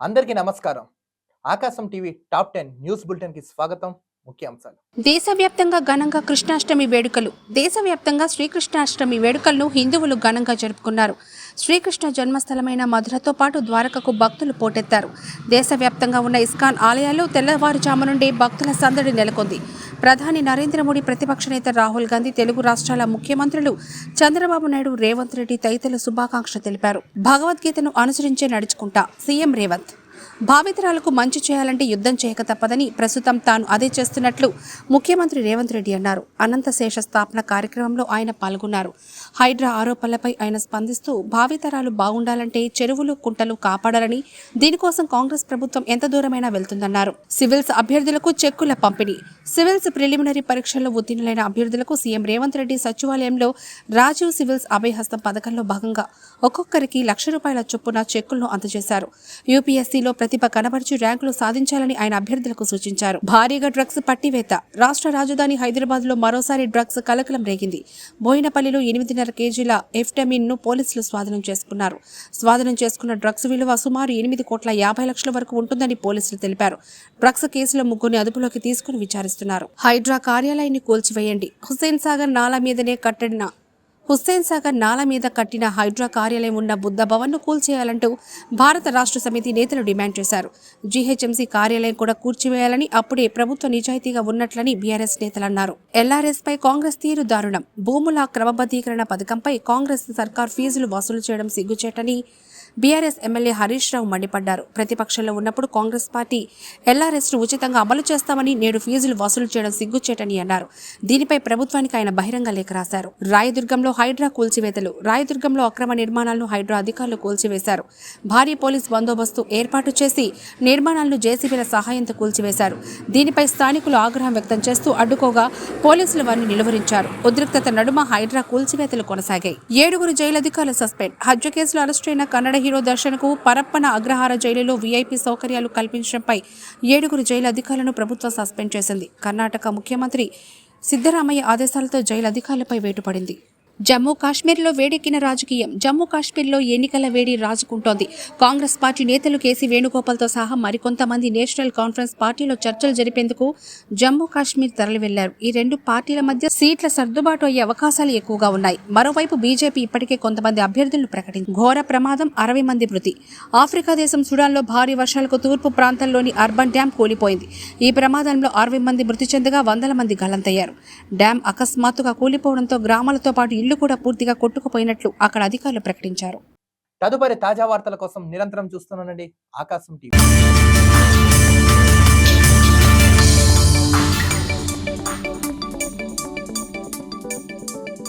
అందరికీ నమస్కారం. Aakasam TV top ten news బులెటిన్కి స్వాగతం ముఖ్యాంశాలు దేశవ్యాప్తంగా ఘనంగా కృష్ణాష్టమి వేడుకలు. దేశవ్యాప్తంగా శ్రీకృష్ణాష్టమి వేడుకలను హిందువులు ఘనంగా జరుపుకున్నారు. శ్రీకృష్ణ జన్మస్థలమైన మధురతో పాటు ద్వారకకు భక్తులు పోటెత్తారు. దేశవ్యాప్తంగా ఉన్న ఇస్కాన్ ఆలయాల్లో తెల్లవారుజాము నుండి భక్తుల సందడి నెలకొంది. ప్రధాని నరేంద్ర మోడీ ప్రతిపక్ష నేత రాహుల్ గాంధీ తెలుగు రాష్ట్రాల ముఖ్యమంత్రులు చంద్రబాబు నాయుడు రేవంత్ రెడ్డి తదితరులు శుభాకాంక్షలు తెలిపారు. భగవద్గీతను అనుసరించే నడుచుకుంటా సీఎం రేవంత్. భావితరాలకు మంచి చేయాలంటే యుద్ధం చేయక తప్పదని ప్రస్తుతం తాను అదే చేస్తున్నట్లు ముఖ్యమంత్రి రేవంత్ రెడ్డి అన్నారు. అనంతశేష స్థాపన కార్యక్రమంలో ఆయన పాల్గొన్నారు. హైడ్రా ఆరోపణలపై ఆయన స్పందిస్తూ భావితరాలు బాగుండాలంటే చెరువులు కుంటలు కాపాడాలని దీనికోసం కాంగ్రెస్ ప్రభుత్వం ఎంత దూరమైనా వెళ్తుందన్నారు. సివిల్స్ అభ్యర్థులకు చెక్కుల పంపిణీ. సివిల్స్ ప్రిలిమినరీ పరీక్షల్లో ఉత్తీర్ణులైన అభ్యర్థులకు సీఎం రేవంత్ రెడ్డి సచివాలయంలో రాజీవ్ సివిల్స్ అభయహస్తం పథకంలో భాగంగా ఒక్కొక్కరికి లక్ష రూపాయల చొప్పున చెక్కులను అందజేశారు. యూపీఎస్సీలో ప్రతిభ కనబరిచి ర్యాంకులు సాధించాలని ఆయన అభ్యర్థులకు సూచించారు. భారీగా డ్రగ్స్ పట్టివేత. రాష్ట్ర రాజధాని హైదరాబాద్లో మరోసారి డ్రగ్స్ కలకలం రేగింది. బోయినపల్లిలో ఎనిమిదిన్నర కేజీల ఎఫ్టమిన్ను పోలీసులు స్వాధీనం చేసుకున్నారు. స్వాధీనం చేసుకున్న డ్రగ్స్ విలువ సుమారు ఎనిమిది కోట్ల యాభై లక్షల వరకు ఉంటుందని పోలీసులు తెలిపారు. డ్రగ్స్ కేసులో ముగ్గురిని అదుపులోకి తీసుకుని విచారిస్తున్నారు. హైడ్రా కార్యాలయాన్ని కూల్చివేయండి. హుస్సేన్ సాగర్ నాలా మీదనే కట్టడిన హుస్సేన్ సాగర్ నాల మీద కట్టిన హైడ్రా కార్యాలయం ఉన్న బుద్ధ భవన్ను కూల్చేయాలంటూ భారత రాష్ట్ర సమితి నేతలు డిమాండ్ చేశారు. జీహెచ్ఎంసీ కార్యాలయం కూడా కూర్చివేయాలని అప్పుడే ప్రభుత్వ నిజాయితీగా ఉన్నట్లని బీఆర్ఎస్ నేతలు అన్నారు ఎల్ఆర్ఎస్ పై కాంగ్రెస్ తీరు దారుణం. భూముల క్రమబద్ధీకరణ పథకంపై కాంగ్రెస్ సర్కార్ ఫీజులు వసూలు చేయడం సిగ్గుచేటని బీఆర్ఎస్ ఎమ్మెల్యే హరీష్ రావు మండిపడ్డారు. ప్రతిపక్షంలో ఉన్నప్పుడు కాంగ్రెస్ పార్టీ ఎల్ఆర్ఎస్ను ఉచితంగా అమలు చేస్తామని నేడు ఫీజులు వసూలు చేయడం సిగ్గుచేటని అన్నారు. దీనిపై ప్రభుత్వానికి ఆయన బహిరంగ లేఖ రాశారు. రాయదుర్గంలో హైడ్రా కూల్చివేతలు రాయదుర్గంలో అక్రమ నిర్మాణాలను హైడ్రా అధికారులు కూల్చివేశారు. భారీ పోలీస్ బందోబస్తు ఏర్పాటు చేసి నిర్మాణాలను జేసీబీల సహాయంతో కూల్చివేశారు. దీనిపై స్థానికులు ఆగ్రహం వ్యక్తం చేస్తూ అడ్డుకోగా పోలీసులు వారిని నిలువరించారు. ఉద్రిక్తత నడుమ హైడ్రా కూల్చివేతలు కొనసాగాయి. ఏడుగురు జైలు అధికారులు సస్పెండ్. హత్య కేసులో అరెస్టైన కన్నడ హీరో దర్శన్కు పరప్పన అగ్రహార జైలులో వీఐపీ సౌకర్యాలు కల్పించడంపై ఏడుగురు జైలు అధికారులను ప్రభుత్వం సస్పెండ్ చేసింది. కర్ణాటక ముఖ్యమంత్రి సిద్ధరామయ్య ఆదేశాలతో జైలు అధికారులపై వేటుపడింది. జమ్మూ కాశ్మీర్లో వేడెక్కిన రాజకీయం. జమ్మూ కాశ్మీర్లో ఎన్నికల వేడి రాజుకుంటోంది. కాంగ్రెస్ పార్టీ నేతలు కేసీ వేణుగోపాల్తో సహా మరికొంతమంది నేషనల్ కాన్ఫరెన్స్ పార్టీలో చర్చలు జరిపేందుకు జమ్మూ కాశ్మీర్ తరలి వెళ్ళారు ఈ రెండు పార్టీల మధ్య సీట్ల సర్దుబాటు అయ్యే అవకాశాలు ఎక్కువగా ఉన్నాయి. మరోవైపు బీజేపీ ఇప్పటికే కొంతమంది అభ్యర్థులను ప్రకటించింది. ఘోర ప్రమాదం అరవై మంది మృతి. ఆఫ్రికా దేశం సుడాన్లో భారీ వర్షాలకు తూర్పు ప్రాంతంలోని అర్బన్ డ్యాం కూలిపోయింది. ఈ ప్రమాదంలో అరవై మంది మృతి చెందగా వందల మంది గలంతయ్యారు డ్యాం అకస్మాత్తుగా కూలిపోవడంతో గ్రామాలతో పాటు ఇళ్ళు కూడా పూర్తిగా కొట్టుకుపోయినట్లు అక్కడ అధికారులు ప్రకటించారు. తదుపరి తాజా వార్తల కోసం నిరంతరం చూస్తున్నానండి ఆకాశం టీవీ.